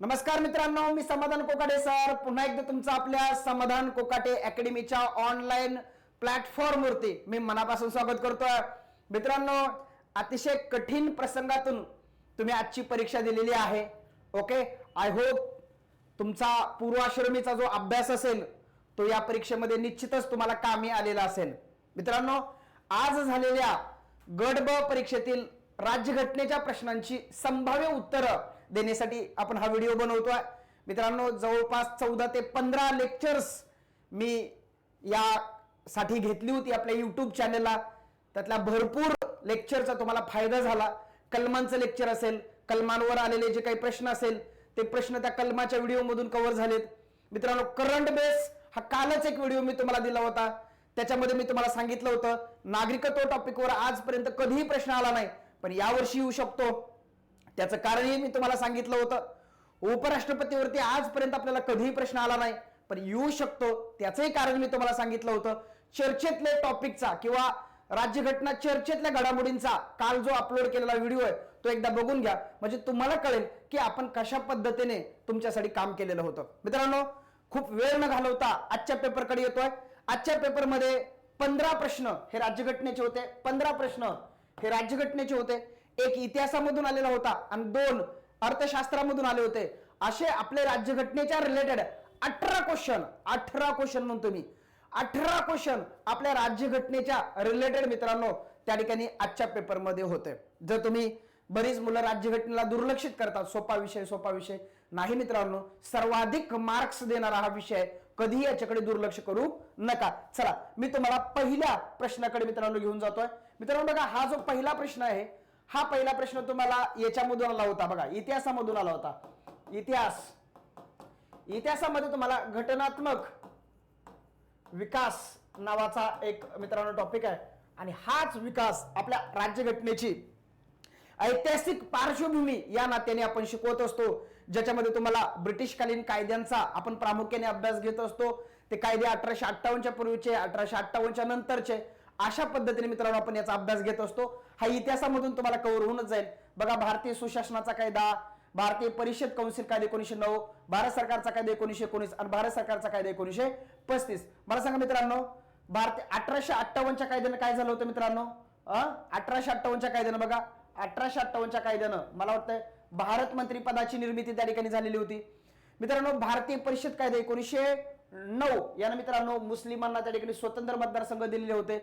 नमस्कार मित्रांनो मी समाधान कोकाटे सर. पुन्हा एकदा तुमचं आपल्या समाधान कोकाटे अकॅडमीच्या ऑनलाईन प्लॅटफॉर्मवरती मी मनापासून स्वागत करतोय. मित्रांनो अतिशय कठीण प्रसंगातून तुम्ही आजची परीक्षा दिलेली आहे ओके? आय होप तुमचा पूर्वाश्रमीचा जो अभ्यास असेल तो या परीक्षेमध्ये निश्चितच तुम्हाला कामी आलेला असेल. मित्रांनो आज झालेल्या गट ब परीक्षेतील राज्यघटनेच्या प्रश्नांची संभाव्य उत्तरं देण्यासाठी आपण हा व्हिडिओ बनवतोय. मित्रांनो जवळपास चौदा ते पंधरा लेक्चर्स मी यासाठी घेतली होती आपल्या युट्यूब चॅनलला त्यातल्या भरपूर लेक्चरचा तुम्हाला फायदा झाला. कलमांचं लेक्चर असेल कलमांवर आलेले जे काही प्रश्न असेल ते प्रश्न त्या कलमाच्या व्हिडिओमधून कव्हर झालेत. मित्रांनो करंट बेस हा कालच एक व्हिडिओ मी तुम्हाला दिला होता. त्याच्यामध्ये मी तुम्हाला सांगितलं होतं नागरिकत्व टॉपिकवर आजपर्यंत कधीही प्रश्न आला नाही पण यावर्षी येऊ शकतो. त्याचं कारणही मी तुम्हाला सांगितलं होतं. उपराष्ट्रपतीवरती आजपर्यंत आपल्याला कधीही प्रश्न आला नाही पण येऊ शकतो. त्याचंही कारण मी तुम्हाला सांगितलं होतं. चर्चेतले टॉपिकचा किंवा राज्यघटना चर्चेतल्या घडामोडींचा काल जो अपलोड केलेला व्हिडिओ आहे तो एकदा बघून घ्या. म्हणजे तुम्हाला कळेल की आपण कशा पद्धतीने तुमच्यासाठी काम केलेलं होतं. मित्रांनो खूप वेळ न घालवता आजच्या पेपरकडे येतोय. आजच्या पेपरमध्ये पंधरा प्रश्न हे राज्यघटनेचे होते. पंधरा प्रश्न हे राज्यघटनेचे होते. एक इतिहासामधून आलेला होता आणि दोन अर्थशास्त्रामधून आले होते. असे आपले राज्यघटनेच्या रिलेटेड अठरा क्वेश्चन अठरा क्वेश्चन म्हणतो मी. अठरा क्वेश्चन आपल्या राज्यघटनेच्या रिलेटेड मित्रांनो त्या ठिकाणी आजच्या पेपरमध्ये होते. जर तुम्ही बरीच मुलं राज्यघटनेला दुर्लक्षित करतात सोपा विषय सोपा विषय. नाही मित्रांनो सर्वाधिक मार्क्स देणारा हा विषय कधीही याच्याकडे दुर्लक्ष करू नका. चला मी तुम्हाला पहिल्या प्रश्नाकडे मित्रांनो घेऊन जातोय. मित्रांनो बघा हा जो पहिला प्रश्न आहे हा पहिला प्रश्न तुम्हाला याच्यामधून आला होता. बघा इतिहासामधून आला होता. इतिहास. इतिहासामध्ये तुम्हाला घटनात्मक विकास नावाचा एक मित्रांनो टॉपिक आहे. आणि हाच विकास आपल्या राज्यघटनेची. ऐतिहासिक पार्श्वभूमी या नात्याने आपण शिकवत असतो. ज्याच्यामध्ये तुम्हाला ब्रिटिशकालीन कायद्यांचा आपण प्रामुख्याने अभ्यास घेत असतो. ते कायदे अठराशे अठ्ठावन्नच्या पूर्वीचे अठराशे अठ्ठावन्नच्या नंतरचे. अशा पद्धतीने मित्रांनो आपण याचा अभ्यास घेत असतो. हा इतिहासामधून तुम्हाला कव्हर होऊनच जाईल. बघा भारतीय सुशासनाचा कायदा भारतीय परिषद कौन्सिल कायदा एकोणीशे नऊ भारत सरकारचा कायदा एकोणीशे एकोणीस आणि भारत सरकारचा कायदा एकोणीशे पस्तीस. मला सांगा मित्रांनो भारत अठराशे अठ्ठावन्नच्या कायद्यानं काय झालं होतं मित्रांनो? अठराशे अठ्ठावन्नच्या कायद्यानं बघा. अठराशे अठ्ठावन्नच्या कायद्यानं. मला वाटतंय भारत मंत्री पदाची निर्मिती त्या ठिकाणी झालेली होती. मित्रांनो भारतीय परिषद कायदा एकोणीसशे नऊ. यानं मित्रांनो मुस्लिमांना त्या ठिकाणी स्वतंत्र मतदारसंघ दिलेले होते.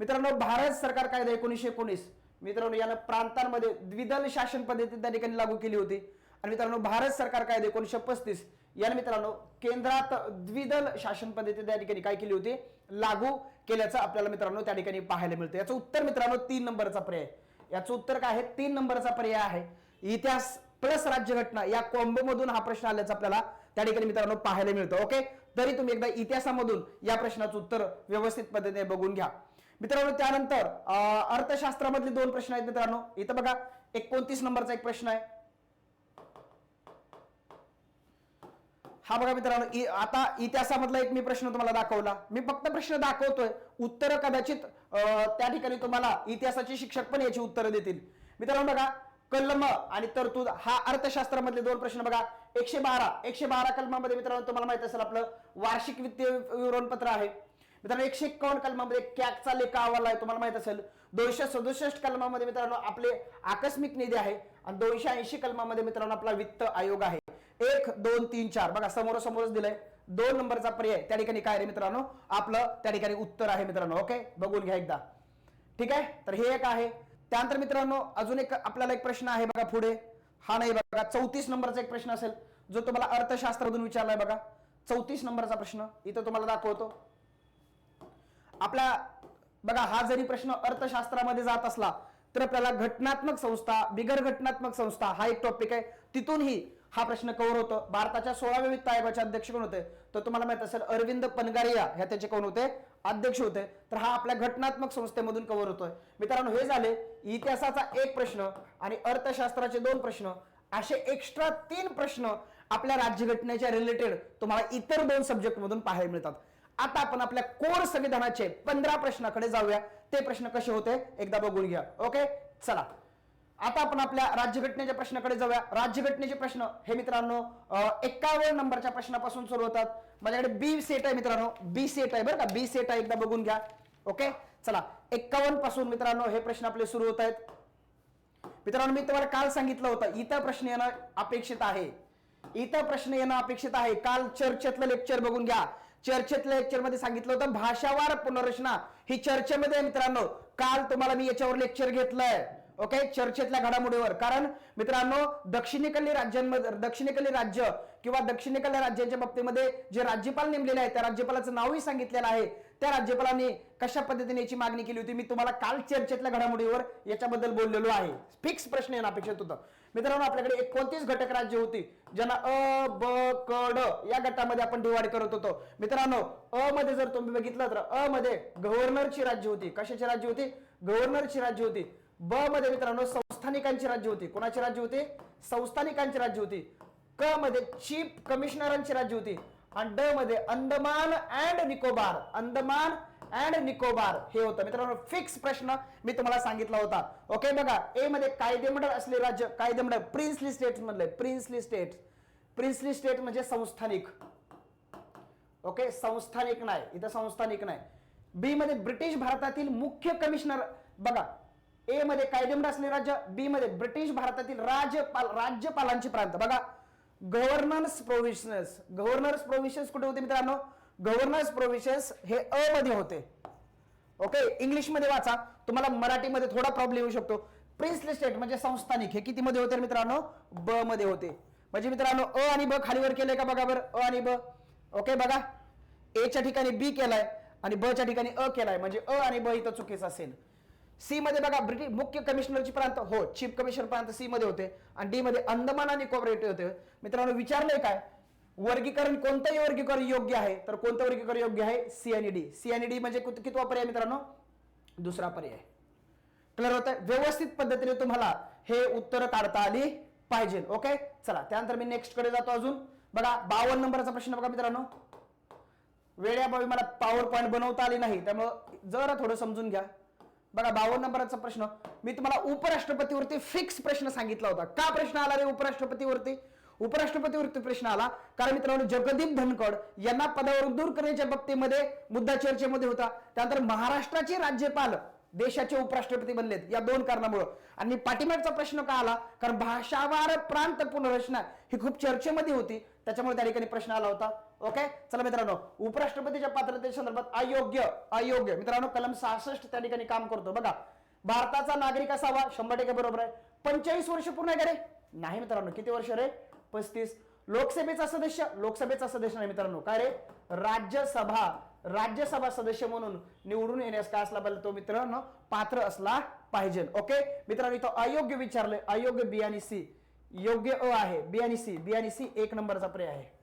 मित्रांनो भारत सरकार कायदा एकोणीसशे एकोणीस. मित्रांनो यानं प्रांतांमध्ये द्विदल शासन पद्धती त्या ठिकाणी लागू केली होती. आणि मित्रांनो भारत सरकार कायदा एकोणीसशे पस्तीस याने मित्रांनो केंद्रात द्विदल शासन पद्धती त्या ठिकाणी काय केली होती? लागू केल्याचं आपल्याला मित्रांनो त्या ठिकाणी पाहायला मिळतं. याचं उत्तर मित्रांनो तीन नंबरचा पर्याय. याचं उत्तर काय आहे? तीन नंबरचा पर्याय आहे. इतिहास प्लस राज्यघटना या कॉम्बो मधून हा प्रश्न आल्याचा आपल्याला त्या ठिकाणी मित्रांनो पाहायला मिळतं. ओके? तरी तुम्ही एकदा इतिहासामधून या प्रश्नाचं उत्तर व्यवस्थित पद्धतीने बघून घ्या. मित्रांनो त्यानंतर अर्थशास्त्रामधले दोन प्रश्न आहेत मित्रांनो. इथं बघा एकोणतीस नंबरचा एक प्रश्न आहे. हा बघा मित्रांनो आता इतिहासामधला एक मी प्रश्न तुम्हाला दाखवला. मी फक्त प्रश्न दाखवतोय. उत्तर कदाचित त्या ठिकाणी तुम्हाला इतिहासाचे शिक्षक पण याची उत्तरं देतील. मित्रांनो बघा कलम आणि तरतूद हा अर्थशास्त्रामधले दोन प्रश्न बघा. एकशे बारा एकशे बारा कलमामध्ये मित्रांनो तुम्हाला माहीत असेल आपलं वार्षिक वित्तीय विवरणपत्र आहे. मित्रांनो एकशे एक्कावन्न कलमामध्ये कॅकचा लेखा अहवाल आहे तुम्हाला माहीत असेल. दोनशे सदुसष्ट कलमामध्ये मित्रांनो आपले आकस्मिक निधी आहे आणि दोनशे ऐंशी कलमामध्ये मित्रांनो आपला वित्त आयोग आहे. एक दोन तीन चार. बघा समोरासमोरच दिलंय. दोन नंबरचा पर्याय त्या ठिकाणी काय रे मित्रांनो? आपलं त्या ठिकाणी उत्तर आहे मित्रांनो ओके? बघून घ्या एकदा. ठीक आहे? तर हे एक आहे. त्यानंतर मित्रांनो अजून एक आपल्याला एक प्रश्न आहे बघा पुढे. हा नाही बघा. चौतीस नंबरचा एक प्रश्न असेल जो तुम्हाला अर्थशास्त्रातून विचारलाय बघा. चौतीस नंबरचा प्रश्न इथं तुम्हाला दाखवतो. आपला बघा हा जरी प्रश्न अर्थशास्त्रामध्ये जात असला तर आपल्याला घटनात्मक संस्था बिगर घटनात्मक संस्था हा एक टॉपिक आहे. तिथूनही हा प्रश्न कव्हर होतो. भारताच्या सोळाव्या वित्त आयोगाचे अध्यक्ष कोण होते? तर तुम्हाला माहीत असेल अरविंद पनगारिया ह्या त्याचे कोण होते? अध्यक्ष होते. तर हा आपल्या घटनात्मक संस्थेमधून कव्हर होतोय. मित्रांनो हे झाले. इतिहासाचा एक प्रश्न आणि अर्थशास्त्राचे दोन प्रश्न असे एक्स्ट्रा तीन प्रश्न आपल्या राज्यघटनेच्या रिलेटेड तुम्हाला इतर दोन सब्जेक्ट मधून पाहायला मिळतात. आता आपण आपल्या कोर संविधानाचे पंधरा प्रश्नाकडे जाऊया. ते प्रश्न कसे होते? एकदा बघून घ्या. ओके? चला. आता आपण आपल्या राज्यघटनेच्या प्रश्नाकडे जाऊया. राज्यघटनेचे प्रश्न हे मित्रांनो एक्कावन्न नंबरच्या प्रश्नापासून सुरू होतात. माझ्याकडे बी सेट आहे मित्रांनो. बी सेट आहे बरं का? बी सेट आहे. एकदा बघून घ्या. ओके? चला. एक्कावन्नपासून मित्रांनो हे प्रश्न आपले सुरू होत आहेत. मित्रांनो मी तुम्हाला काल सांगितलं होतं इथं प्रश्न येणं अपेक्षित आहे. इथं प्रश्न येणं अपेक्षित आहे. काल चर्चेतलं लेक्चर बघून घ्या. चर्चेतल्या लेक्चरमध्ये सांगितलं होतं भाषावार पुनर्रचना ही चर्चेमध्ये मित्रांनो. काल तुम्हाला मी याच्यावर लेक्चर घेतलंय. ओके चर्चेतल्या घडामोडीवर. कारण मित्रांनो दक्षिणेकडली राज्यांमध्ये दक्षिणेकडली राज्य किंवा दक्षिणेकडल्या राज्यांच्या बाबतीमध्ये जे राज्यपाल नेमलेले आहेत त्या राज्यपालाचं नावही सांगितलेलं आहे. त्या राज्यपालांनी कशा पद्धतीने याची मागणी केली होती? मी तुम्हाला काल चर्चेतल्या घडामोडीवर याच्याबद्दल बोललेलो आहे. फिक्स प्रश्न येणं अपेक्षित होतं. मित्रांनो आपल्याकडे एकोणतीस घटक राज्य होती ज्यांना अ ब क ड या गटामध्ये आपण डिवाइड करत होतो. मित्रांनो अ मध्ये जर तुम्ही बघितलं तर अ मध्ये गव्हर्नरची राज्य होती. कशाची राज्य होती? गव्हर्नरची राज्य होती. ब मध्ये मित्रांनो संस्थानिकांची राज्य होती. कोणाची राज्य होती? संस्थानिकांची राज्य होती. क मध्ये चीफ कमिशनरांची राज्य होती. आणि ड मध्ये अंदमान अँड निकोबार. अंदमान अँड निकोबार हे होतं. मित्रांनो फिक्स प्रश्न मी तुम्हाला सांगितला होता. ओके बघा ए मध्ये कायदेमंडळ असले राज्य कायदेमंडळ प्रिन्सली स्टेट मधले प्रिन्सली स्टेट प्रिन्सली स्टेट म्हणजे संस्थानिक. ओके संस्थानिक नाही. इथं संस्थानिक नाही. बी मध्ये ब्रिटिश भारतातील मुख्य कमिशनर बघा ए मध्ये कायदेमंडळ असले राज्य बी मध्ये ब्रिटिश भारतातील राज्यपाल राज्यपालांची प्रांत. बघा गव्हर्नन्स प्रोव्हिशन्स गव्हर्नर्स प्रोव्हिशन्स कुठे होते मित्रांनो? गव्हर्नन्स प्रोव्हिशन्स हे अ मध्ये होते. ओके इंग्लिशमध्ये वाचा. तुम्हाला मराठीमध्ये थोडा प्रॉब्लेम येऊ शकतो. प्रिन्सली स्टेट म्हणजे संस्थानिक. हे किती मध्ये होते मित्रांनो? ब मध्ये होते. म्हणजे मित्रांनो अ आणि ब खालीवर केलंय का बघा बरं? अ आणि ब. ओके बघा. ए च्या ठिकाणी बी केलाय आणि ब च्या ठिकाणी अ केलाय. म्हणजे अ आणि ब इथं चुकीचं असेल. सी मध्ये बघा ब्रिटिश मुख्य कमिशनरची प्रांत. हो चीफ कमिशनर प्रांत सी मध्ये होते. आणि डी मध्ये अंदमान आणि कोऑपरेटिव्ह होते. मित्रांनो विचारलंय काय? वर्गीकरण कोणतंही वर्गीकरण योग्य आहे तर कोणतं वर्गीकरण योग्य आहे? C and D C and D D C D म्हणजे कुत- कितवा पर्याय मित्रांनो? दुसरा पर्याय. क्लिअर होत आहे व्यवस्थित पद्धतीने तुम्हाला हे उत्तर काढता आली पाहिजे. ओके चला त्यानंतर मी नेक्स्टकडे जातो अजून. बघा बावन्न नंबरचा प्रश्न बघा मित्रांनो. वेळ्याभावी मला पॉवर पॉईंट बनवता आली नाही त्यामुळं जरा थोडं समजून घ्या. बघा बावन्न नंबरचा प्रश्न. मी तुम्हाला उपराष्ट्रपतीवरती फिक्स प्रश्न सांगितला होता. का प्रश्न आला रे उपराष्ट्रपतीवरती? उपराष्ट्रपती उपराष्ट्रपतीवरती प्रश्न आला. कारण मित्रांनो जगदीप धनखड यांना पदावरून दूर करण्याच्या बाबतीमध्ये मुद्दा चर्चेमध्ये होता. त्यानंतर महाराष्ट्राचे राज्यपाल देशाचे उपराष्ट्रपती बनलेत या दोन कारणामुळं. आणि पाठिंब्याचा प्रश्न का आला? कारण भाषावार प्रांत पुनर्रचना ही खूप चर्चेमध्ये होती. त्याच्यामुळे त्या ठिकाणी प्रश्न आला होता. ओके? चला मित्रांनो उपराष्ट्रपतीच्या पात्रते संदर्भात अयोग्य अयोग्य. मित्रांनो कलम सहासष्ट त्या ठिकाणी काम करतो. बघा भारताचा नागरिक असावा शंभर टक्के बरोबर आहे. पंचेचाळीस वर्ष पूर्ण आहे का रे? नाही मित्रांनो किती वर्ष रे? पस्तीस. लोकसभेचा सदस्य लोकसभेचा सदस्य नाही मित्रांनो. काय रे? राज्यसभा राज्यसभा सदस्य म्हणून निवडून येण्यास काय असला पाहिजे तो मित्रांनो पात्र असला पाहिजे. ओके मित्रांनो इथं अयोग्य विचारलंय. अयोग्य बी आणि सी. योग्य अ आहे. बी आणि सी. बी आणि सी एक नंबरचा पर्याय आहे.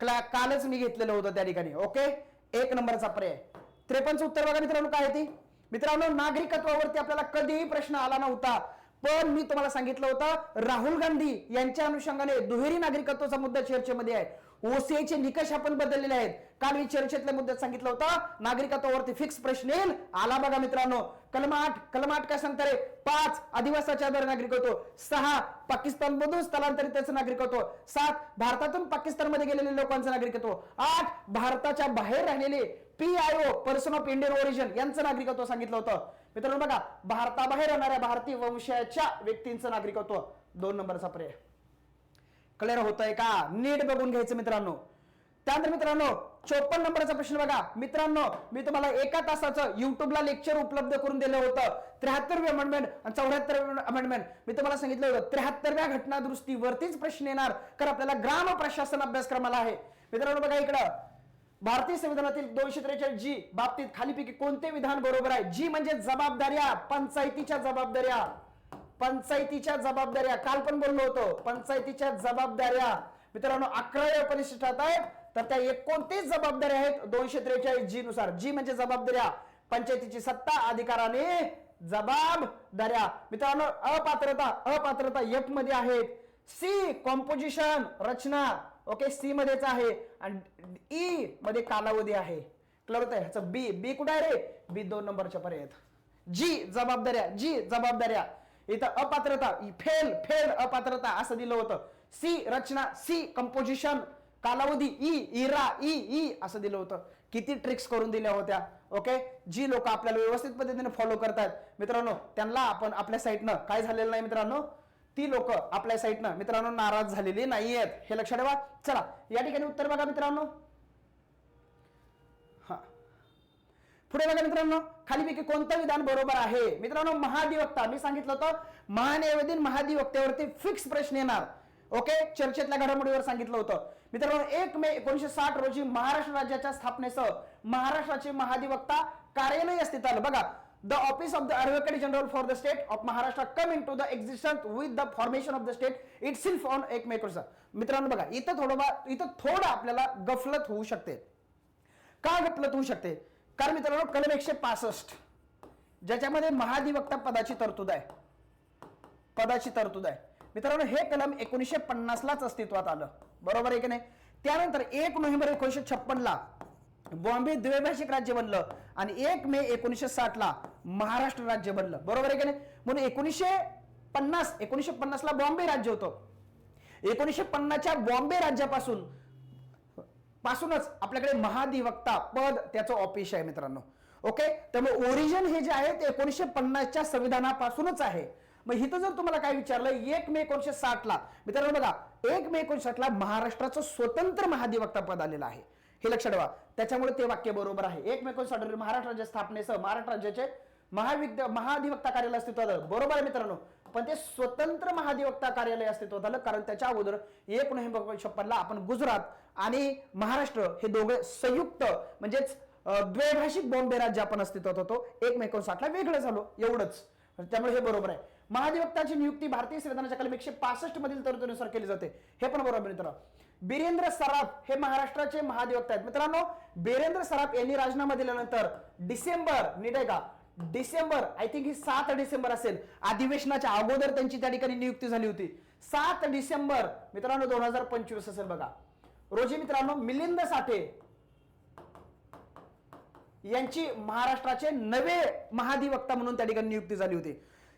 क्ला- कालच मी घेतलेलं होतं त्या ठिकाणी. ओके एक नंबरचा पर्याय. त्रेपन्नचं उत्तर बघा मित्रांनो काय ती? मित्रांनो नागरिकत्वावरती आपल्याला कधीही प्रश्न आला नव्हता. पण मी तुम्हाला सांगितलं होतं राहुल गांधी यांच्या अनुषंगाने दुहेरी नागरिकत्वाचा मुद्दा चर्चेमध्ये आहे. ओसीआयचे निकष आपण बदललेले आहेत. काल मी चर्चेतल्या मुद्द्यात सांगितलं होतं नागरिकत्वावरती फिक्स प्रश्न येईल. आला बघा मित्रांनो कलम आठ कलम आठ काय सांगता रे? पाच आदिवासाच्या आधारे नागरिकत्व सहा पाकिस्तान मधून स्थलांतरिताचं नागरिकत्व सात भारतातून पाकिस्तानमध्ये गेलेले लोकांचं नागरिकत्व आठ भारताच्या बाहेर राहिलेले P I O person of Indian origin यांचं नागरिकत्व सांगितलं होतं. मित्रांनो बघा भारताबाहेर राहणाऱ्या भारतीय वंशाच्या व्यक्तींचं नागरिकत्व. दोन नंबरचा पर्याय. क्लिअर होतंय का? नीट बघून घ्यायचं मित्रांनो. त्यानंतर मित्रांनो चोपन्न नंबरचा प्रश्न बघा. मित्रांनो मी तुम्हाला एका तासाचं युट्यूबला लेक्चर उपलब्ध करून दिलं होतं. त्र्याहत्तरवे अमेंडमेंट आणि चौऱ्याहत्तर अमेंडमेंट मी तुम्हाला सांगितलं होतं त्र्याहत्तरव्या घटना दुरुस्तीवरतीच प्रश्न येणार. कारण आपल्याला ग्राम प्रशासन अभ्यासक्रमाला आहे. मित्रांनो बघा इकडं. भारतीय संविधानातील दोनशे त्रेचाळीस जी बाबतीत खालीपैकी कोणते विधान बरोबर आहे? जी म्हणजे जबाबदाऱ्या पंचायतीच्या जबाबदाऱ्या. पंचायतीच्या जबाबदाऱ्या. काल पण बोललो होतो पंचायतीच्या जबाबदाऱ्या. मित्रांनो अकराव्या परिशिष्टात आहेत. तर त्या एकोणतीस जबाबदाऱ्या आहेत दोनशे त्रेचाळीस जी नुसार. जी म्हणजे जबाबदाऱ्या. पंचायतीची सत्ता अधिकाराने जबाबदाऱ्या. मित्रांनो अपात्रता अपात्रता एफमध्ये आहेत. सी कॉम्पोजिशन रचना. ओके सी मध्येच आहे. आणि ई मध्ये कालावधी आहे. क्लिअर होत आहे ह्याचं बी बी कुठे आहे रे? बी दोन नंबरच्या पर्यंत जी जबाबदाऱ्या जी जबाबदाऱ्या. इथं अपात्रता फेल फेल अपात्रता असं दिलं होतं. सी रचना सी कंपोजिशन कालावधी ई इरा ई ई असं दिलं होतं. किती ट्रिक्स करून दिल्या होत्या. ओके? जी लोक आपल्याला व्यवस्थित पद्धतीने फॉलो करतायत. मित्रांनो त्यांना आपण आपल्या साईटनं काय झालेलं नाही मित्रांनो? ती लोक आपल्या साईडनं मित्रांनो नाराज झालेली नाही आहेत हे लक्षात ठेवा. चला या ठिकाणी उत्तर बघा मित्रांनो. हा. पुढे बघा मित्रांनो. खालीपैकी कोणतं विधान बरोबर आहे? मित्रांनो महाधिवक्ता. मी सांगितलं होतं महान्यायवादी महाधिवक्त्यावरती फिक्स प्रश्न येणार. ओके चर्चेतल्या घडामोडीवर सांगितलं होतं. मित्रांनो एक मे एकोणीशे साठ रोजी महाराष्ट्र राज्याच्या स्थापनेसह महाराष्ट्राचे महाधिवक्ता कार्यालय अस्तित्वात आलं. बघा the office of the advocate general for the state of Maharashtra come in to the existence with the formation of the state itself on एक मे एकोणीसशे मित्रांनो बघा इथं थोडं इथं थोडं आपल्याला गफलत होऊ शकते. का गफलत होऊ शकते? कारण मित्रांनो कलम एकशे पासष्ट ज्याच्यामध्ये महाधिवक्ता पदाची तरतूद आहे. पदाची तरतूद आहे. मित्रांनो हे कलम एकोणीसशे पन्नासलाच अस्तित्वात आलं. बरोबर आहे की नाही? त्यानंतर एक नोव्हेंबर एकोणीसशे छप्पनला बॉम्बे द्वैभाषिक राज्य बनलं आणि एक मे एकोणीसशे साठ ला महाराष्ट्र राज्य बनलं. बरोबर आहे की नाही? म्हणून एकोणीसशे पन्नास एकोणीसशे पन्नासला बॉम्बे राज्य होतं. एकोणीसशे पन्नासच्या बॉम्बे राज्यापासून पासूनच आपल्याकडे महाधिवक्ता पद त्याचं ऑफिस आहे मित्रांनो. ओके त्यामुळे ओरिजिन हे जे आहे ते एकोणीसशे पन्नासच्या संविधानापासूनच आहे. मग इथं जर तुम्हाला काय विचारलं एक मे एकोणीसशे साठ ला मित्रांनो बघा एक मे एकोणीसशे साठला महाराष्ट्राचं स्वतंत्र महाधिवक्ता पद आलेलं आहे. हे लक्षात ठेवा. त्याच्यामुळे ते वाक्य बरोबर आहे. एक मे महाराष्ट्र राज्य स्थापनेसह महाराष्ट्र राज्याचे महाविद्या महाधिवक्ता कार्यालय अस्तित्वात आलं. बरोबर आहे मित्रांनो. पण ते स्वतंत्र महाधिवक्ता कार्यालय अस्तित्वात आलं. कारण त्याच्या अगोदर एक नोव्हेंबर छप्पनला आपण गुजरात आणि महाराष्ट्र हे दोघे संयुक्त म्हणजेच द्वैभाषिक बॉम्बे राज्य आपण अस्तित्वात होतो. एक मे एकोणसाठला वेगळं झालो. एवढंच. त्यामुळे हे बरोबर आहे. महाधिवक्ताची नियुक्ती भारतीय संविधानाच्या कलम एकशे पासष्ट मधील तरतुदीनुसार केली जाते. हे पण बरोबर आहे मित्रांनो. बिरेंद्र सराफ हे महाराष्ट्राचे महाधिवक्ता आहेत. मित्रांनो बिरेंद्र सराफ यांनी राजीनामा दिल्यानंतर डिसेंबर नीट आहे का? डिसेंबर आय थिंक ही सात डिसेंबर असेल. अधिवेशनाच्या अगोदर त्यांची त्या ठिकाणी नियुक्ती झाली होती. सात डिसेंबर मित्रांनो दोन हजार पंचवीस असेल बघा. रोजी मित्रांनो मिलिंद साठे यांची महाराष्ट्राचे नवे महाधिवक्ता म्हणून त्या ठिकाणी नियुक्ती झाली होती.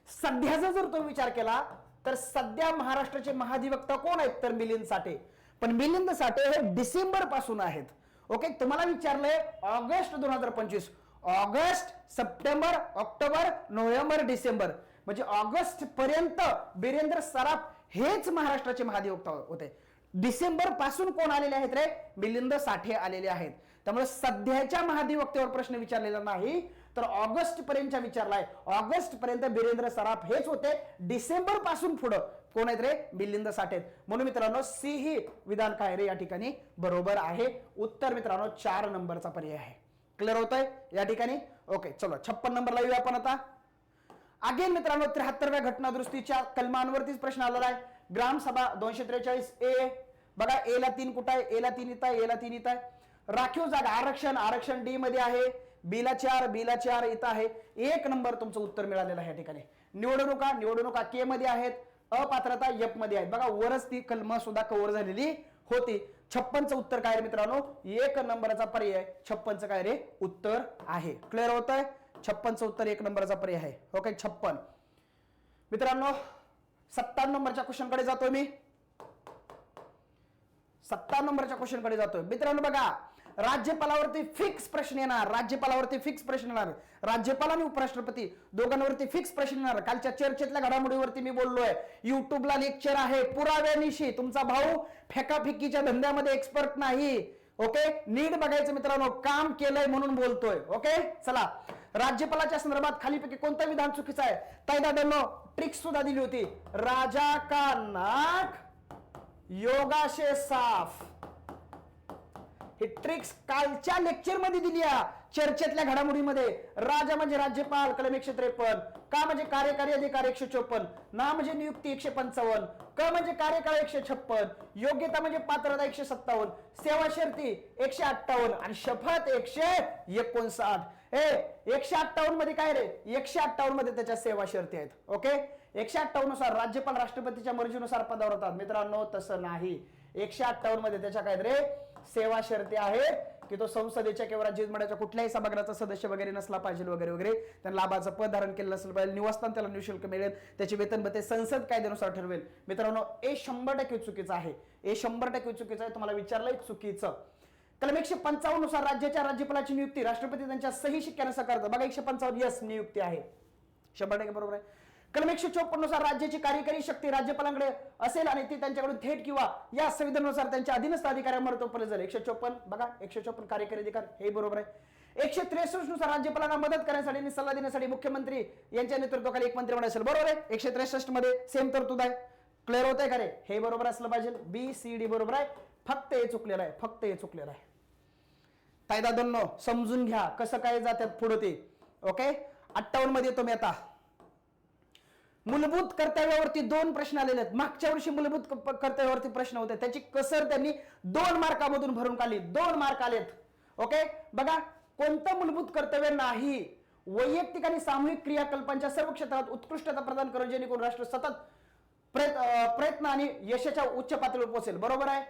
सध्याचा जर तो विचार केला तर सध्या महाराष्ट्राचे महाधिवक्ता कोण आहेत तर मिलिंद साठे? पण मिलिंद साठे हे डिसेंबरपासून आहेत. ओके तुम्हाला विचारलंय ऑगस्ट दोन हजार पंचवीस. August September October November December. म्हणजे ऑगस्ट पर्यंत बिरेंद्र सराफ हेच महाराष्ट्राचे महाधिवक्ता होते. डिसेंबरपासून कोण आलेले आहेत रे? मिलिंद साठे आलेले आहेत. त्यामुळे सध्याच्या महाधिवक्तेवर प्रश्न विचारलेला नाही. तर ऑगस्ट पर्यंतच्या विचारलाय. ऑगस्ट पर्यंत बिरेंद्र सराफ हेच होते. डिसेंबरपासून पुढं कोण आहेत रे? मिलिंद साठे म्हणून मित्रांनो सी ही विधान काय रे? या ठिकाणी बरोबर आहे. उत्तर मित्रांनो चार नंबरचा पर्याय आहे. क्लिअर होत आहे या ठिकाणी? ओके चलो छप्पन नंबरला येऊया आपण आता. अगेन मित्रांनो त्र्याहत्तरव्या घटनादृष्टीच्या कलमांवरतीच प्रश्न आलेला आहे. ग्रामसभा दोनशे त्रेचाळीस ए. बघा ए ला तीन कुठं आहे? ए ला तीन इथं आहे ए ला तीन इथं आहे. राखीव जागा आरक्षण आरक्षण डी मध्ये आहे. बीला चार बीला चार इथं आहे. एक नंबर तुमचं उत्तर मिळालेलं आहे या ठिकाणी. निवडणुका निवडणुका के मध्ये आहेत. अपात्रता यपमध्ये आहेत. बघा वरच ती कलम सुद्धा कव्हर झालेली होती. छप्पनचं उत्तर काय रे मित्रांनो? एक नंबरचा पर्याय छप्पनचं काय रे? उत्तर आहे. क्लिअर होत आहे छप्पनचं उत्तर एक नंबरचा पर्याय आहे. ओके छप्पन. मित्रांनो सत्तावन्न नंबरच्या क्वेश्चनकडे जातोय मी. सत्तावन्न नंबरच्या क्वेश्चनकडे जातोय. मित्रांनो बघा राज्यपालावरती फिक्स प्रश्न येणार राज्यपालावरती फिक्स प्रश्न येणार. राज्यपाल आणि उपराष्ट्रपती दोघांवरती फिक्स प्रश्न येणार. कालच्या चर्चेतल्या घडामोडीवरती मी बोललोय. युट्यूबला लेक्चर आहे. पुराव्यानिशी तुमचा भाऊ फेकाफेकीच्या धंद्यामध्ये एक्सपर्ट नाही. ओके नीट बघायचं मित्रांनो. काम केलंय म्हणून बोलतोय. ओके चला. राज्यपालाच्या संदर्भात खालीपैकी कोणतं विधान चुकीचं आहे? ताईदादांनो ट्रिक्स सुद्धा दिली होती. राजा का नाक? योगाशे साफ. ही ट्रिक्स कालच्या लेक्चरमध्ये दिली चर्चेतल्या घडामोडीमध्ये. राजा म्हणजे राज्यपाल कलम एकशे त्रेपन्न. का म्हणजे कार्यकारी अधिकार एकशे चोपन्न. ना म्हणजे नियुक्ती एकशे पंचावन्न. क म्हणजे कार्यकाळ एकशे छप्पन. योग्यता म्हणजे पात्रता एकशे सत्तावन्न. सेवा शर्ती एकशे अठ्ठावन्न. आणि शपथ एकशे एकोणसाठ. हे एकशे अठ्ठावन्नमध्ये काय रे? एकशे अठ्ठावन्नमध्ये त्याच्या सेवा शर्ती आहेत. ओके? एकशे अठ्ठावन्ननुसार राज्यपाल राष्ट्रपतीच्या मर्जीनुसार पदावर होतात. मित्रांनो तसं नाही. एकशे अठ्ठावन्नमध्ये त्याच्या काय रे? सेवा शर्ती आहेत की तो संसदेच्या किंवा राज्य मंडळाच्या कुठल्याही सभागृहाचा सदस्य वगैरे नसला पाहिजे वगैरे वगैरे. त्यांना लाभाचं पद धारण केलं नसलं पाहिजे निवासस्थान त्याला निशुल्क मिळेल. त्याचे वेतन भत्ते संसद कायद्यानुसार ठरवेल. मित्रांनो ए शंभर टक्के चुकीचं आहे. ए शंभर टक्के चुकीचं आहे. तुम्हाला विचारलंय चुकीचं. कलम एकशे पंचावन्ननुसार राज्याच्या राज्यपालाची नियुक्ती राष्ट्रपती त्यांच्या सही शिक्क्यानुसार करतात बघा एकशे पंचावन्न यस नियुक्ती आहे. शंभर टक्के बरोबर आहे. कलम एकशे चोपन्ननुसार राज्याची कार्यकारी शक्ती राज्यपालांकडे असेल आणि ती त्यांच्याकडून थेट किंवा या संविधानानुसार त्यांच्या अधीनस्थ अधिकाऱ्यांवर तो जाईल एकशे चोपन्न बघा एकशे चोपन्न कार्यकारी अधिकार हे बरोबर आहे. एकशे त्रेसष्टनुसार राज्यपालांना मदत करण्यासाठी आणि सल्ला देण्यासाठी मुख्यमंत्री यांच्या नेतृत्वाखाली एक मंत्रिमंडळ असेल. बरोबर आहे? एकशे त्रेसष्टमध्ये सेम तरतूद आहे. क्लिअर होत आहे का रे? हे बरोबर असलं पाहिजे. बी सी डी बरोबर आहे. फक्त हे चुकलेलं आहे. फक्त हे चुकलेलं आहे. कायदा दोन समजून घ्या कसं काय जातात पुढे ते. ओके अठ्ठावन्नमध्ये येतो मी आता. मूलभूत कर्तव्यावरती दोन प्रश्न आलेले आहेत. मागच्या वर्षी मूलभूत कर्तव्यावरती प्रश्न होते. त्याची कसर त्यांनी दोन मार्कामधून भरून काढली. दोन मार्क आलेत. ओके? बघा कोणतं मूलभूत कर्तव्य नाही? वैयक्तिक आणि सामूहिक क्रियाकल्पांच्या सर्व क्षेत्रात उत्कृष्टता प्रदान करून जेणेकरून राष्ट्र सतत प्रयत्न प्रयत्न आणि यशाच्या उच्च पातळीवर पोहोचेल. बरोबर आहे?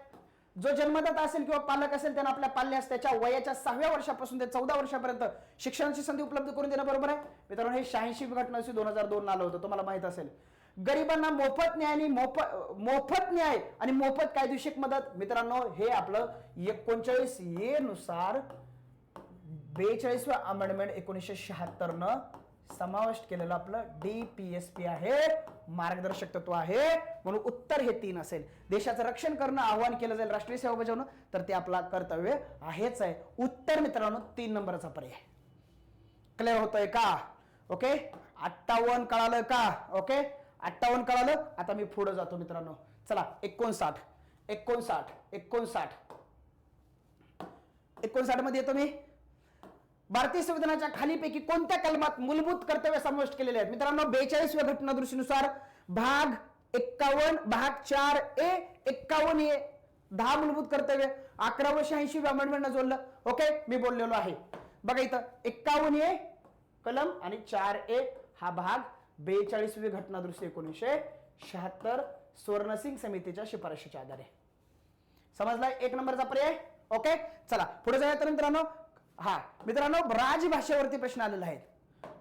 जो जन्मदाता असेल किंवा पालक असेल त्यांना आपल्या पाल्यास त्याच्या वयाच्या सहाव्या वर्षापासून ते चौदा वर्षापर्यंत शिक्षणाची संधी उपलब्ध करून देणं बरोबर आहे? मित्रांनो हे शहाऐंशी घटना दोन हजार दोन आलं होतं. तुम्हाला माहीत असेल. गरिबांना मोफत न्याय आणि मोफत मोफत न्याय आणि मोफत कायदेशीर मदत. मित्रांनो हे आपलं एकोणचाळीस ये नुसार बेचाळीसवा अमेंडमेंट एकोणीसशे शहात्तर न समाविष्ट केलेलं आपलं डीपीएसपी आहे मार्गदर्शक तत्व आहे म्हणून उत्तर हे तीन असेल. देशाचं रक्षण करणं आव्हान केलं जाईल राष्ट्रीय सेवा बजावणं तर ते आपला कर्तव्य आहेच आहे. उत्तर मित्रांनो तीन नंबरचा पर्याय. क्लिअर होतंय का? ओके अठ्ठावन्न कळालं का? ओके अठ्ठावन्न कळालं? आता मी पुढे जातो मित्रांनो. चला एकोणसाठ. एकोणसाठ. एकोणसाठ. एकोणसाठमध्ये येतो मी? भारतीय संविधानाच्या खालीपैकी कोणत्या कलमात मूलभूत कर्तव्य समाविष्ट केलेले आहेत? मित्रांनो बेचाळीसव्या घटना दृष्टीनुसार भाग एक्कावन्न भाग चार ए एक्कावन्न ए दहा मूलभूत कर्तव्य अकरावं शहाऐंशी अमेंडमेंट जोडलं. ओके मी बोललेलो आहे. बघा इथं एक्कावन्न ए कलम आणि चार ए हा भाग बेचाळीसवी घटना दुरुस्ती एकोणीसशे शहात्तर स्वर्णसिंग समितीच्या शिफारशीच्या आधारे. समजला एक नंबरचा पर्याय? ओके चला. पुढे जाऊया तर मित्रांनो हा मित्रांनो राजभाषेवरती प्रश्न आलेला आहे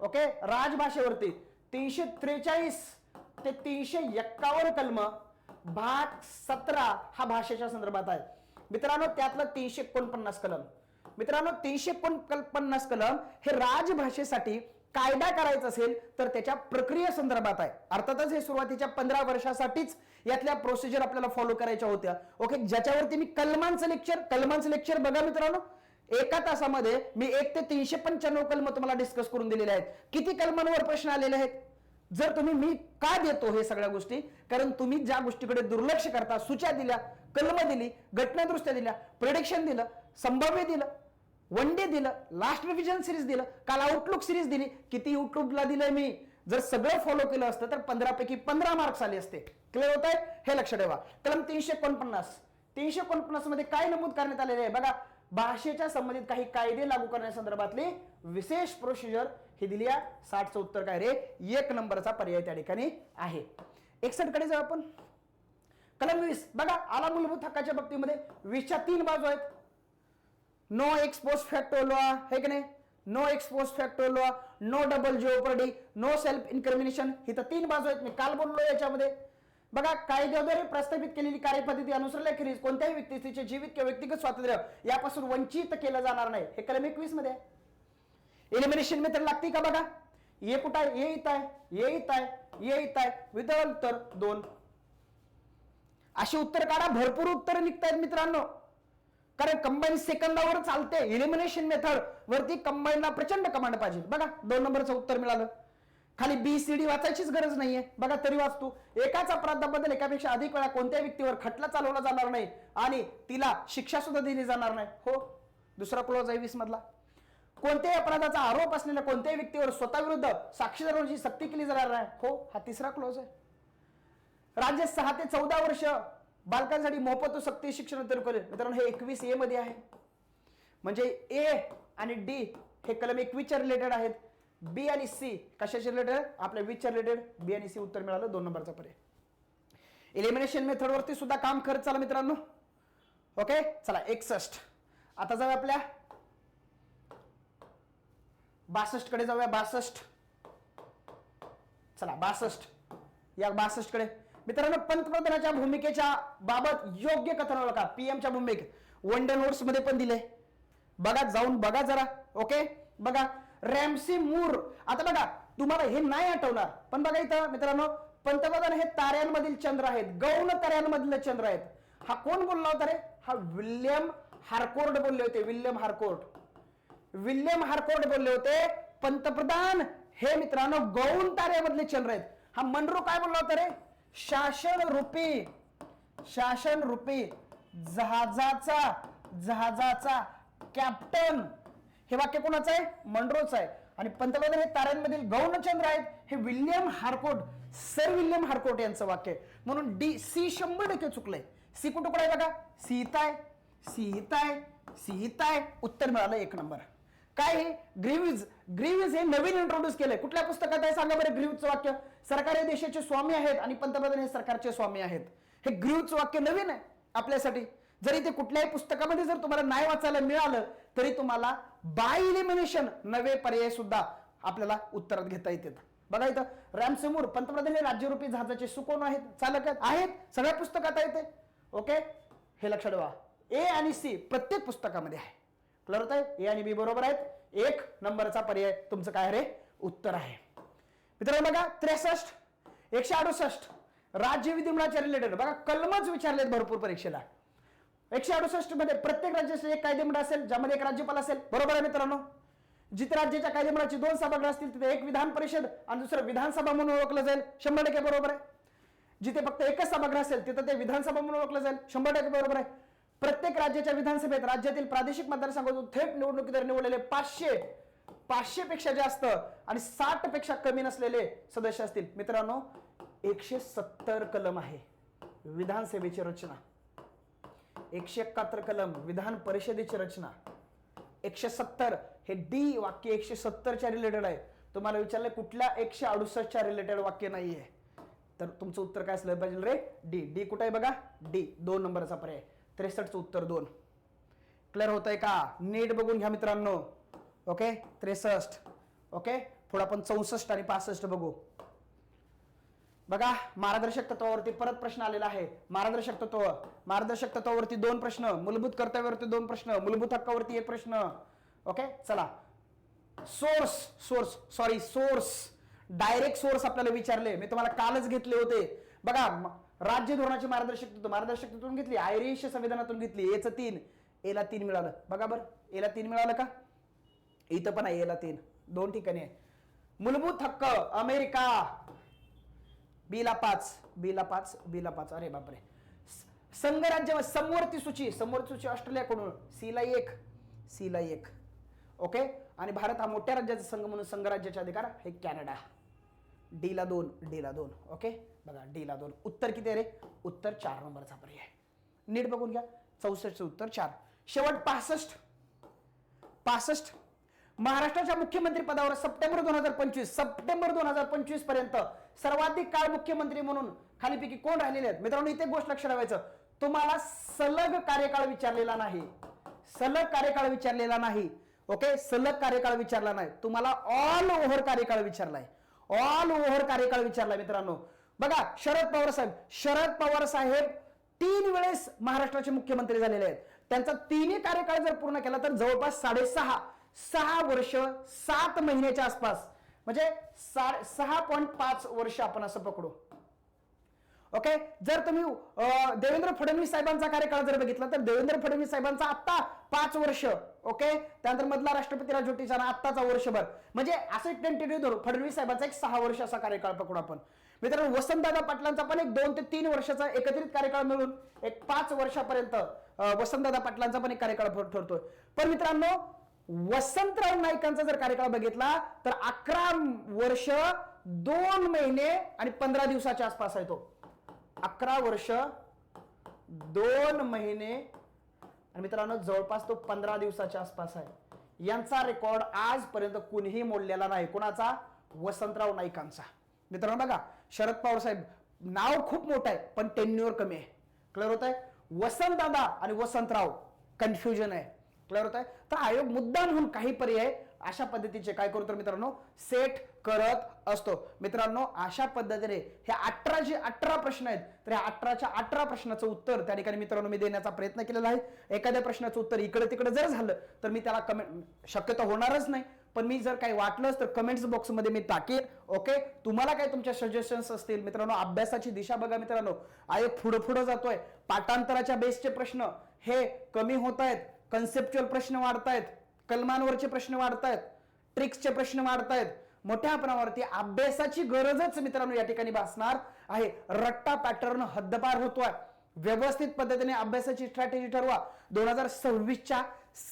ओके? राजभाषेवरती. तीनशे त्रेचाळीस ते तीनशे एक्कावन्न कलम भाग सतरा हा भाषेच्या संदर्भात आहे. मित्रांनो त्यातलं तीनशे एकोणपन्नास कलम. मित्रांनो तीनशे पन्नास कलम हे राजभाषेसाठी कायदा करायचा असेल तर त्याच्या प्रक्रिये संदर्भात आहे. अर्थातच हे सुरुवातीच्या पंधरा वर्षासाठीच यातल्या प्रोसिजर आपल्याला फॉलो करायच्या होत्या. ओके? ज्याच्यावरती मी कलमांचं लेक्चर कलमांचं लेक्चर बघा मित्रांनो. एका तासामध्ये मी एक ते तीनशे पंच्याण्णव कलम तुम्हाला डिस्कस करून दिलेले आहेत. किती कलमांवर प्रश्न आलेले आहेत? जर तुम्ही मी का देतो हे सगळ्या गोष्टी? कारण तुम्ही ज्या गोष्टीकडे दुर्लक्ष करता सूच्या दिल्या कलम दिली घटनादृष्ट्या दिल्या प्रेडिक्शन दिलं संभाव्य दिलं वन डे दिलं लास्ट रिव्हिजन सिरीज दिलं काल आउटलुक सिरीज दिली किती युट्यूबला दिलंय मी? जर सगळं फॉलो केलं असतं तर पंधरापैकी पंधरा मार्क्स आले असते. क्लिअर होत आहे हे लक्ष ठेवा. कलम तीनशे एकोणपन्नास. तीनशे एकोणपन्नासमध्ये काय नमूद करण्यात आलेले आहे? बघा भाषेच्या संबंधित काही कायदे लागू करण्यासंदर्भातली विशेष प्रोसिजर ही दिली आहे. साठचं उत्तर काय रे? एक नंबरचा पर्याय त्या ठिकाणी आहे. एकसठकडे जाऊ आपण. कलम वीस. बघा आला मूलभूत हक्काच्या बाबतीमध्ये वीसच्या तीन बाजू आहेत. नो एक्सपोज फॅक्टो लॉ हे की नाही? No ex post facto law no double jeopardy no self incrimination ही तर तीन बाजू आहेत. मी काल बोललो याच्यामध्ये. बघा कायद्याद्वारे प्रस्थापित केलेली कार्यपद्धती अनुसरल्याखेरीज कोणत्याही व्यक्ती तिचे जीवित किंवा व्यक्तिगत स्वातंत्र्य यापासून वंचित केलं जाणार नाही. हे कलम एकवीसमध्ये आहे. एलिमिनेशन मेथड लागते का बघा? ये कुठं आहे? ये इथं आहे. ये इथं आहे. ये इथं आहे. वितरण उत्तर दोन. अशी उत्तर काढा. भरपूर उत्तर निघतायत मित्रांनो. कारण कंबाईन सेकंदावर चालते. इलिमिनेशन मेथड वरती कंबाईनला प्रचंड कमांड पाहिजे. बघा दोन नंबरचं उत्तर मिळालं. खाली बी सी डी वाचायचीच गरज नाहीये. बघा तरी वाचतो. एकाच अपराधाबद्दल एकापेक्षा अधिक वेळा कोणत्या व्यक्तीवर खटला चालवला जाणार नाही आणि तिला शिक्षा सुद्धा दिली जाणार नाही. हो दुसरा क्लोज आहे वीस मधला. कोणत्याही अपराधाचा आरोप असलेल्या कोणत्याही व्यक्तीवर स्वतःविरुद्ध साक्षीदारांची सक्ती केली जाणार नाही. हो हा तिसरा क्लोज आहे. राज्य सहा ते चौदा वर्ष बालकांसाठी मोफत सक्ती शिक्षण तर करेल मित्रांनो हे एकवीस ए मध्ये आहे. म्हणजे ए आणि डी हे कलम एकवीसच्या रिलेटेड आहेत. बी आणि सी कशाचे रिलेटेड आपल्या वीसच्या रिलेटेड बी आणि सी उत्तर मिळालं दोन नंबरचा पर्याय. एलिमिनेशन मेथडवरती सुद्धा काम करत चला मित्रांनो. ओके चला एकसष्ट. आता जाऊया आपल्या बासष्टकडे जाऊया बासष्ट. चला बासष्ट. या बासष्टकडे. मित्रांनो पंतप्रधानाच्या भूमिकेच्या बाबत योग्य कथन ओळखा. पीएमच्या भूमिकेत. वन डे नोट्समध्ये पण दिले. बघा जाऊन बघा जरा. ओके बघा. Ramsay Muir. आता बघा तुम्हाला हे नाही आठवणार. पण बघा इथं मित्रांनो पंतप्रधान हे ताऱ्यांमधील चंद्र आहेत. गौण ताऱ्यांमधले चंद्र आहेत. हा कोण बोलला होता रे? हा विल्यम हारकोर्ट बोलले होते विल्यम हारकोर्ट. विल्यम हारकोर्ट बोलले होते पंतप्रधान हे मित्रांनो गौण ताऱ्यामधले चंद्र आहेत. हा मनरू काय बोलला होता रे? शासन रूपी. शासन रूपी. जहाजाचा जहाजाचा कॅप्टन हे वाक्य कोणाचं आहे? मंड्रोचं आहे. आणि पंतप्रधान हे ताऱ्यांमधील गौणचंद्र आहेत. हे William Harcourt sir William Harcourt यांचं वाक्य आहे. म्हणून डी सी शंभर टक्के चुकलंय. सी कुठं कुठं आहे बघा? सीताय सीताय सीताय. उत्तर मिळालं एक नंबर. काय हे? ग्रीविज ग्रीव्ज हे नवीन इंट्रोड्यूस केलंय. कुठल्या पुस्तकात आहे? सांगा बरं ग्रीव्हचं वाक्य. सरकार हे देशाचे स्वामी आहेत आणि पंतप्रधान हे सरकारचे स्वामी आहेत. हे ग्रीव्जचं वाक्य नवीन आहे आपल्यासाठी. जरी ते कुठल्याही पुस्तकामध्ये जर तुम्हाला नाही वाचायला मिळालं तरी तुम्हाला बाय इलिमिनेशन नवे पर्याय सुद्धा आपल्याला उत्तरात घेता येतात. बघा इथं रॅमसेमूर पंतप्रधान हे राज्यरूपी जहाजाचे सुकोन आहेत चालक आहेत सगळ्या पुस्तकात येते ओके हे लक्षात ठेवा. ए आणि सी प्रत्येक पुस्तकामध्ये आहे. क्लिअर होत आहे ए आणि बी बरोबर आहेत. एक नंबरचा पर्याय तुमचं काय रे? उत्तर आहे. मित्रांनो बघा त्रेसष्ट एकशे अडुसष्ट राज्य विधिमंडळाच्या रिलेटेड बघा कलमच विचारलेत भरपूर परीक्षेला. एकशे अडुसष्टमध्ये प्रत्येक राज्याचे एक कायदेमंडळ असेल ज्यामध्ये एक राज्यपाल असेल. बरोबर आहे मित्रांनो? जिथे राज्याच्या कायदेमंडळाची दोन सभागृह असतील तिथे एक विधान परिषद आणि दुसरं विधानसभा म्हणून ओळखलं जाईल. शंभर टक्के बरोबर आहे. जिथे फक्त एकच सभागृह असेल तिथं ते विधानसभा म्हणून ओळखलं जाईल. शंभर टक्के बरोबर आहे. प्रत्येक राज्याच्या विधानसभेत राज्यातील प्रादेशिक मतदारसंघातून थेट निवडणुकीद्वारे निवडलेले पाचशे पाचशे पेक्षा जास्त आणि साठपेक्षा कमी नसलेले सदस्य असतील. मित्रांनो एकशे सत्तर कलम आहे. विधानसभेची रचना. एकशे एकाहत्तर कलम विधान परिषदेची रचना. एकशे सत्तर हे डी वाक्य एकशे सत्तरच्या रिलेटेड आहे. तुम्हाला विचारलंय कुठल्या एकशे अडुसष्टच्या रिलेटेड वाक्य नाहीये? तर तुमचं उत्तर काय असलं पाहिजे रे? डी डी कुठं आहे बघा? डी दोन नंबरचा पर्याय. त्रेसष्टचं उत्तर दोन. क्लिअर होत आहे का? नीट बघून घ्या मित्रांनो. ओके त्रेसष्ट. ओके पुढे आपण चौसष्ट आणि पासष्ट बघू. बघा मार्गदर्शक तत्वावरती परत प्रश्न आलेला आहे. मार्गदर्शक तत्व. मार्गदर्शक तत्वावरती दोन प्रश्न. मूलभूत कर्तव्यावरती दोन प्रश्न. मूलभूत हक्कावरती एक प्रश्न. ओके चला. Source source sorry source direct source आपल्याला विचारले. मी तुम्हाला कालच घेतले होते. बघा राज्य धोरणाची मार्गदर्शक तत्व. मार्गदर्शक तत्वून घेतली. आयरिश संविधानातून घेतली. एच तीन. एला तीन मिळालं. बघा बरं. एला तीन मिळालं का? इथं पण आहे. एला तीन. दोन ठिकाणी आहे. मूलभूत हक्क. अमेरिका. बीला पाच बीला पाच बीला पाच. अरे बापरे. स- संघराज्य समवर्ती सूची समवर्ती सूची ऑस्ट्रेलियाकडून. सीला एक सीला एक. ओके? आणि भारत हा मोठ्या राज्याचा संघ म्हणून संघराज्याचे अधिकार हे कॅनडा. डीला दोन डीला दोन. ओके? बघा डीला दोन. उत्तर किती आहे रे? उत्तर चार नंबरचा पर्याय नीट बघून घ्या. चौसष्टचं उत्तर चार. शेवट पासष्ट. पासष्ट. महाराष्ट्राच्या मुख्यमंत्री पदावर सप्टेंबर दोन हजार पंचवीस सप्टेंबर दोन हजार पंचवीसपर्यंत सर्वाधिक काळ मुख्यमंत्री म्हणून खालीपैकी कोण राहिलेले आहेत? मित्रांनो इथे गोष्ट लक्ष ठेवायचं. तुम्हाला सलग कार्यकाळ विचारलेला नाही. सलग कार्यकाळ विचारलेला नाही. ओके? सलग कार्यकाळ विचारला नाही. तुम्हाला ऑल ओव्हर कार्यकाळ विचारलाय. ऑल ओव्हर कार्यकाळ विचारलाय मित्रांनो. बघा शरद पवार साहेब शरद पवार साहेब तीन वेळेस महाराष्ट्राचे मुख्यमंत्री झालेले आहेत. त्यांचा तिन्ही कार्यकाळ जर पूर्ण केला तर जवळपास साडेसहा सहा वर्ष सात महिन्याच्या आसपास. म्हणजे सहा पॉईंट पाच वर्ष आपण असं पकडू. ओके? जर तुम्ही देवेंद्र फडणवीस साहेबांचा कार्यकाळ जर बघितला तर देवेंद्र फडणवीस साहेबांचा आत्ता पाच वर्ष ओके? त्यानंतर मधला राष्ट्रपती राजवटी ना आत्ताचा वर्षभर. म्हणजे असे टेंटेटिव्ह धरू फडणवीस साहेबांचा एक सहा वर्ष असा कार्यकाळ पकडू आपण. मित्रांनो वसंतदादा पाटलांचा पण एक दोन ते तीन वर्षाचा एकत्रित कार्यकाळ मिळून एक पाच वर्षापर्यंत वसंतदादा पाटलांचा पण एक कार्यकाळ ठरतोय. पण मित्रांनो वसंतराव नाईकांचा जर कार्यकाळ बघितला तर अकरा वर्ष दोन महिने आणि पंधरा दिवसाच्या आसपास आहे तो. अकरा वर्ष दोन महिने आणि मित्रांनो जवळपास तो पंधरा दिवसाच्या आसपास आहे. यांचा रेकॉर्ड आजपर्यंत कुणीही मोडलेला नाही. कोणाचा? वसंतराव नाईकांचा. मित्रांनो बघा शरद पवार साहेब नाव खूप मोठं आहे पण टेन्युअर कमी आहे. क्लिअर होत आहे वसंतदादा आणि वसंतराव कन्फ्युजन आहे. क्लिअर होत आहे. तर आयोग मुद्दा म्हणून काही पर्याय अशा पद्धतीचे काय करू तर मित्रांनो सेट करत असतो. मित्रांनो अशा पद्धतीने हे अठरा जे अठरा प्रश्न आहेत. तर या अठराच्या अठरा प्रश्नाचं उत्तर त्या ठिकाणी मित्रांनो मी देण्याचा प्रयत्न केलेला आहे. एखाद्या प्रश्नाचं उत्तर इकडे तिकडे जर झालं तर मी त्याला कमेंट शक्यतो होणारच नाही. पण मी जर काही वाटलंच तर कमेंट्स बॉक्समध्ये मी टाकेन ओके तुम्हाला काय तुमच्या सजेशन्स असतील? मित्रांनो अभ्यासाची दिशा बघा मित्रांनो. आयोग पुढं पुढं जातोय. पाठांतराच्या बेसचे प्रश्न हे कमी होत आहेत. कन्सेप्च्युअल प्रश्न वाढतायत कलमांवरचे प्रश्न वाढतायत ट्रिक्सचे प्रश्न वाढतायत. मोठ्या प्रमाणावरती अभ्यासाची गरजच मित्रांनो या ठिकाणी भासणार आहे. रट्टा पॅटर्न हद्दपार होतोय. व्यवस्थित पद्धतीने अभ्यासाची स्ट्रॅटेजी ठरवा. दोन हजार सव्वीसच्या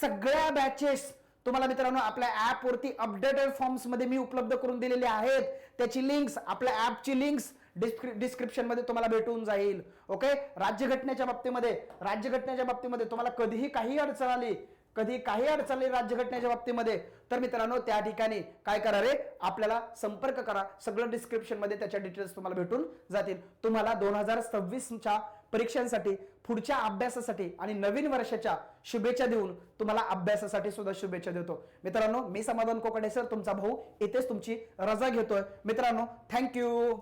सगळ्या बॅचेस तुम्हाला मित्रांनो आपल्या ऍपवरती अपडेटेड फॉर्म्समध्ये मी उपलब्ध करून दिलेले आहेत. त्याची लिंक्स आपल्या ऍपची लिंक्स डिस्क्रिप्शनमध्ये तुम्हाला भेटून जाईल. ओके राज्यघटनेच्या बाबतीमध्ये राज्यघटनेच्या बाबतीमध्ये तुम्हाला कधीही काही अडचण आली कधी काही अडचण आली राज्यघटनेच्या बाबतीमध्ये तर मित्रांनो त्या ठिकाणी काय करा रे? आपल्याला संपर्क करा. सगळं डिस्क्रिप्शनमध्ये त्याच्या डिटेल्स तुम्हाला भेटून जातील. तुम्हाला दोन हजार सव्वीसच्या परीक्षांसाठी पुढच्या अभ्यासासाठी आणि नवीन वर्षाच्या शुभेच्छा देऊन तुम्हाला अभ्यासासाठी सुद्धा शुभेच्छा देतो. मित्रांनो मी समाधान कोकडे सर तुमचा भाऊ इथेच तुमची रजा घेतोय. मित्रांनो थँक्यू